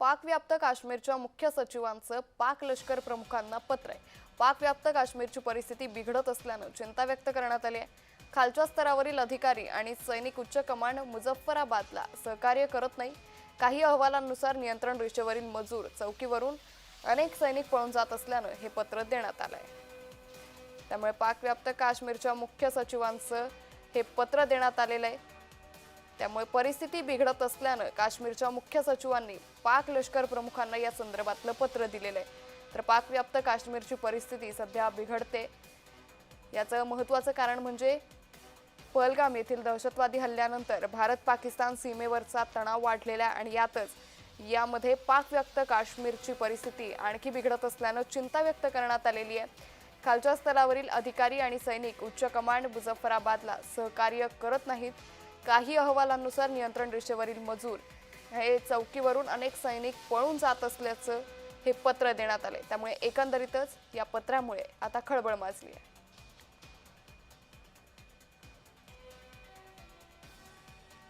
पाकव्याप्त काश्मीरच्या मुख्य सचिवांचं पाक लष्कर प्रमुखांना पत्र आहे. पाकव्याप्त काश्मीरची परिस्थिती बिघडत असल्यानं चिंता व्यक्त करण्यात आली आहे. खालच्या स्तरावरील अधिकारी आणि सैनिक उच्च कमांड मुझफ्फराबादला सहकार्य करत नाही. काही अहवालांनुसार नियंत्रण रेषेवरील मजूर चौकीवरून अनेक सैनिक पळून जात असल्यानं हे पत्र देण्यात आलं आहे त्यामुळे पाकव्याप्त काश्मीरच्या मुख्य सचिवांचं हे पत्र देण्यात आलेलं आहे. त्यामुळे परिस्थिती बिघडत असल्यानं काश्मीरच्या मुख्य सचिवांनी पाक लष्कर प्रमुखांना या संदर्भातलं पत्र दिलेलं आहे. तर पाकव्याप्त काश्मीरची परिस्थिती सध्या बिघडते. याचं महत्त्वाचं कारण म्हणजे पहलगाम येथील दहशतवादी हल्ल्यानंतर भारत पाकिस्तान सीमेवरचा तणाव वाढलेला आहे आणि यातच यामध्ये पाकव्याप्त काश्मीरची परिस्थिती आणखी बिघडत असल्यानं चिंता व्यक्त करण्यात आलेली आहे. खालच्या स्तरावरील अधिकारी आणि सैनिक उच्च कमांड मुझफ्फराबादला सहकार्य करत नाहीत. काही अहवालांनुसार नियंत्रण रेषेवरील मजूर हे चौकीवरून अनेक सैनिक पळून जात असल्याचं हे पत्र देण्यात आले त्यामुळे एकंदरीतच या पत्रामुळे आता खळबळ माजली आहे